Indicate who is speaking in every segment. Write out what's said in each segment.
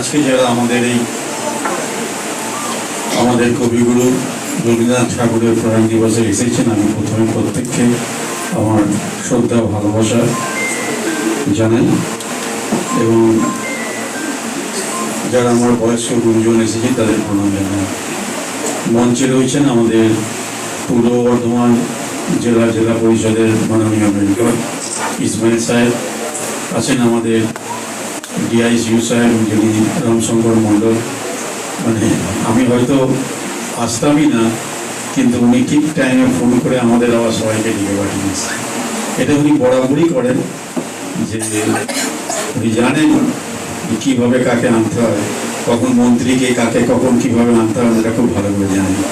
Speaker 1: আজকে যারা আমাদের এই আমাদের কবিগুরু রবীন্দ্রনাথ ঠাকুরের প্রয়াণ দিবসে এসেছেন, আমি প্রথমে প্রত্যেককে আমার শ্রদ্ধা ভালোবাসা জানাই। এবং যারা আমার বয়স্ক গুরুজন এসেছে, তাদের প্রণাম জানাই। মঞ্চে রয়েছেন আমাদের পূর্ব বর্ধমান জেলা জেলা পরিষদের মাননীয় মেম্বার ইসমাইল সাহেব। আছেন আমাদের ডিআইসিউ সাহেব যিনি রামশঙ্কর মণ্ডল মানে আমি হয়তো আসতামই না, কিন্তু উনি ঠিক টাইমে ফোন করে আমাদের আবার সবাইকে ডেকে পাঠিয়েছে। এটা উনি বরাবরই করেন যে উনি জানেন কীভাবে কাকে আনতে হয়, কখন মন্ত্রীকে কাকে কখন কীভাবে আনতে হয় এটা খুব ভালো করে জানেন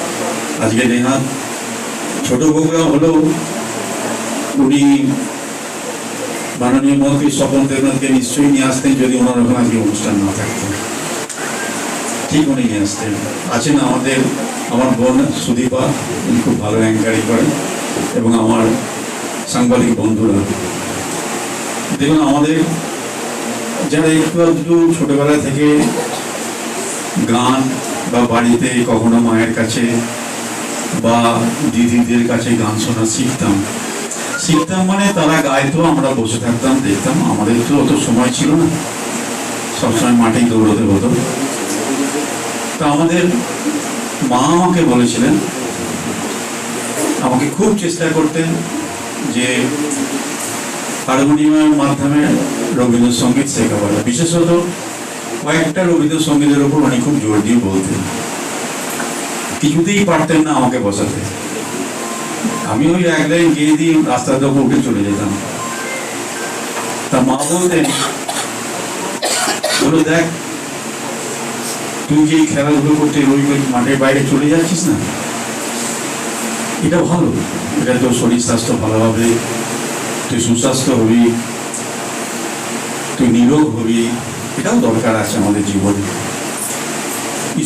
Speaker 1: আজকে নেহাত ছোট প্রোগ্রাম হলেও উনি মাননীয় মন্ত্রী স্বপন দেবনাথকে নিশ্চয়ই নিয়ে আসতেন যদি ওনার ওখানে আজকে অনুষ্ঠান না থাকতো। ঠিক উনি নিয়ে আসতেন। আছেন আমাদের, আমার বোন সুদীপা, উনি খুব ভালো অ্যাঙ্কারিং করেন এবং আমার সাংবাদিক বন্ধুরা। দেখুন, আমাদের যারা একটু একটু ছোটবেলা থেকে গান বা বাড়িতে কখনো মায়ের কাছে বা দিদিদের কাছে গান শোনা শিখতাম শিখতাম মানে তারা গাইতো, আমরা বসে থাকতাম, দেখতাম। আমাদের তো অত সময় ছিল না। সবসময় মাঠেই দৌড়তে হতো। তা আমাদের মা আমাকে বলেছিলেন, আমাকে খুব চেষ্টা করতেন যে হারমোনিয়ামের মাধ্যমে রবীন্দ্রসঙ্গীত শেখাবার বিশেষত কয়েকটা রবীন্দ্রসঙ্গীতের উপর উনি খুব জোর দিয়ে বলতেন। কিছুতেই পারতেন না আমাকে বসাতে। আমি ওই এক লাইন গিয়ে দিয়ে রাস্তার উপর উঠে চলে যেতাম। তা মা বলতেন, বলো দেখ, তুই যে খেলাধুলো করতে ওই ওই মাঠের বাইরে চলে যাচ্ছিস না, এটা ভালো। এটা তোর শরীর স্বাস্থ্য ভালো হবে, তুই সুস্বাস্থ্য হবি, তুই নিরোগ হবি, এটাও দরকার আছে আমাদের জীবনে।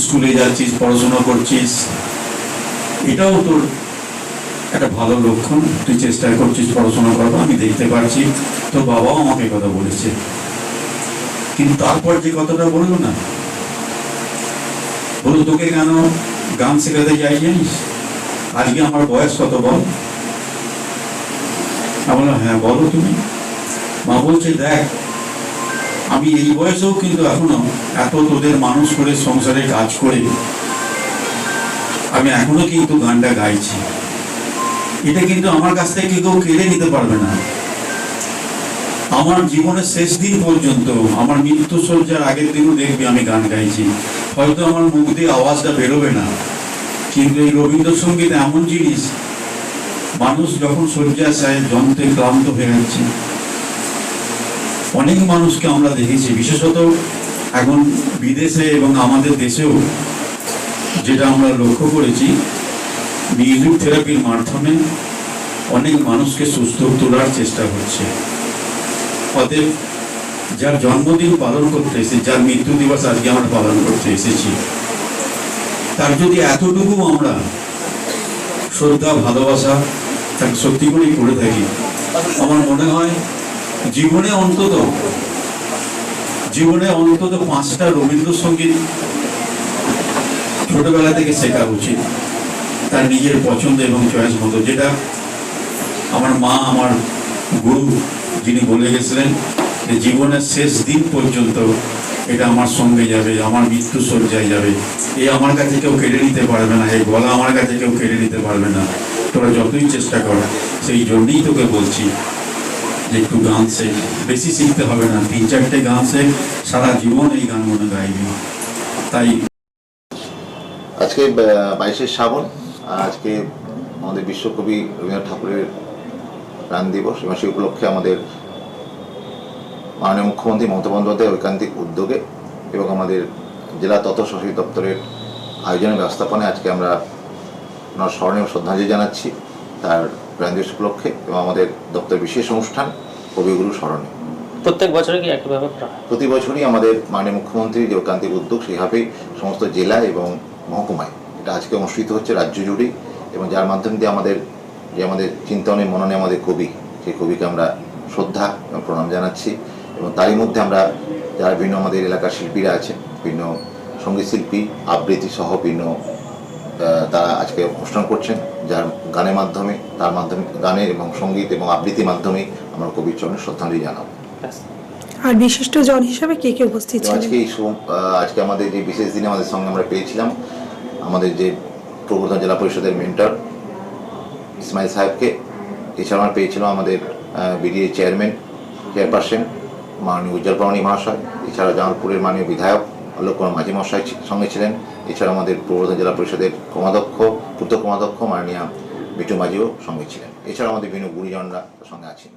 Speaker 1: স্কুলে যাচ্ছিস, পড়াশোনা করছিস, এটাও তোর একটা ভালো লক্ষণ, তুই চেষ্টা করছিস পড়াশোনা করব আমি দেখতে পারছি। তো বাবাও আমাকে কথা বলেছে। কিন্তু তারপর যে কথাটা বলল না বলো তোকে কেন গান শেখাতে যাই জানিস? আজকে আমার বয়স কত বল? বললাম হ্যাঁ বলো তুমি। মা বলছে, দেখ, আমি এই বয়সেও কিন্তু এখনও এত তোদের মানুষ করে সংসারে কাজ করে আমি এখনও কিন্তু গানটা গাইছি। এটা কিন্তু আমার কাছ থেকে কেউ কেড়ে নিতে পারবে না। আমার জীবনের শেষ দিন পর্যন্ত, আমার মৃত্যু সজ্জার আগের দিনও দেখবি আমি গান গাইছি। হয়তো আমার মুখ দিয়ে আওয়াজটা বেরোবে না। কিন্তু এই রবীন্দ্রসঙ্গীত এমন জিনিস, মানুষ যখন শয্যায় চায়, যন্ত্রে ক্লান্ত হয়ে যাচ্ছে। অনেক মানুষকে আমরা দেখেছি, বিশেষত এখন বিদেশে এবং আমাদের দেশেও, যেটা আমরা লক্ষ্য করেছি মিউজিক থেরাপির মাধ্যমে অনেক মানুষকে সুস্থ তোলার চেষ্টা করছে অতএব যার জন্মদিন পালন করতে এসে যার মৃত্যু দিবস আজকে আমরা পালন করতে এসেছি, তার যদি এতটুকু আমরা শ্রদ্ধা, ভালোবাসা তাকে সত্যি করেই করে থাকি, আমার মনে হয় জীবনে অন্তত জীবনে অন্তত পাঁচটা রবীন্দ্রসঙ্গীত ছোটবেলা থেকে শেখা উচিত। তার নিজের পছন্দ এবং চয়েস মতো, যেটা আমার মা, আমার গুরু যিনি বলে গেছিলেন যে জীবনের শেষ দিন পর্যন্ত এটা আমার সঙ্গে যাবে, আমার মৃত্যু সজ্জায় যাবে। এ আমার কাছে কেউ কেড়ে নিতে পারবে না এই গলা আমার কাছে কেউ কেড়ে নিতে পারবে না। তোরা যতই চেষ্টা কর, সেই জন্যই তোকে বলছি যে একটু গান শেখ বেশি শিখতে হবে না, তিন চারটে গান শেখ সারা জীবন এই গানগুলো গাইবি। তাই
Speaker 2: আজকে বাইশে শ্রাবণ আজকে আমাদের বিশ্বকবি রবীন্দ্রনাথ ঠাকুরের প্রাণ দিবস এবং সেই উপলক্ষে আমাদের মাননীয় মুখ্যমন্ত্রী মমতা বন্দ্যোপাধ্যায় ঐকান্তিক উদ্যোগে এবং আমাদের জেলা তথ্য দপ্তরের আয়োজনের ব্যবস্থাপনায় আজকে আমরা ওনার স্মরণীয় শ্রদ্ধাঞ্জলি জানাচ্ছি তার প্রাণ দিবস উপলক্ষে এবং আমাদের দপ্তরের বিশেষ অনুষ্ঠান কবিগুরু স্মরণে।
Speaker 3: প্রত্যেক বছরে কি একইভাবে
Speaker 2: প্রতি বছরই আমাদের মাননীয় মুখ্যমন্ত্রী যে ঐকান্তিক উদ্যোগ সেইভাবেই সমস্ত জেলা এবং মহকুমায় এটা আজকে অনুষ্ঠিত হচ্ছে রাজ্য জুড়ে এবং যার মাধ্যম দিয়ে আমাদের যে আমাদের চিন্তনে মননে আমাদের কবি সেই কবিকে আমরা শ্রদ্ধা এবং প্রণাম জানাচ্ছি এবং তারই মধ্যে আমরা যারা বিভিন্ন আমাদের এলাকার শিল্পীরা আছেন বিভিন্ন সংগীত শিল্পী আবৃত্তি সহ বিভিন্ন তারা আজকে অনুষ্ঠান করছেন যার গানের মাধ্যমে তার মাধ্যমে গানের এবং সংগীত এবং আবৃত্তির মাধ্যমে আমরা কবির চরণে শ্রদ্ধাঞ্জলি জানাব।
Speaker 4: আর বিশিষ্ট জন হিসাবে কে কে উপস্থিত ছিলেন
Speaker 2: আজকে এই আজকে আমাদের যে বিশেষ দিনে আমাদের সঙ্গে আমরা পেয়েছিলাম আমাদের যে প্রবর্ধন জেলা পরিষদের মেন্টর ইসমাইল সাহেবকে। এছাড়া আমরা পেয়েছিলাম আমাদের বিডিএ চেয়ারম্যান চেয়ারপারসন মাননীয় উজ্জ্বল পাওয়ানি মহাশয়। এছাড়া জামালপুরের মাননীয় বিধায়ক অলোক কুমার মাঝি মহাশয় সঙ্গে ছিলেন। এছাড়া আমাদের প্রবর্ধন জেলা পরিষদের কমাধ্যক্ষ পূর্ত কমাধ্যক্ষ মাননীয় বিটু মাঝিও সঙ্গে ছিলেন। এছাড়া আমাদের বিভিন্ন গুরুজনরা সঙ্গে আছেন।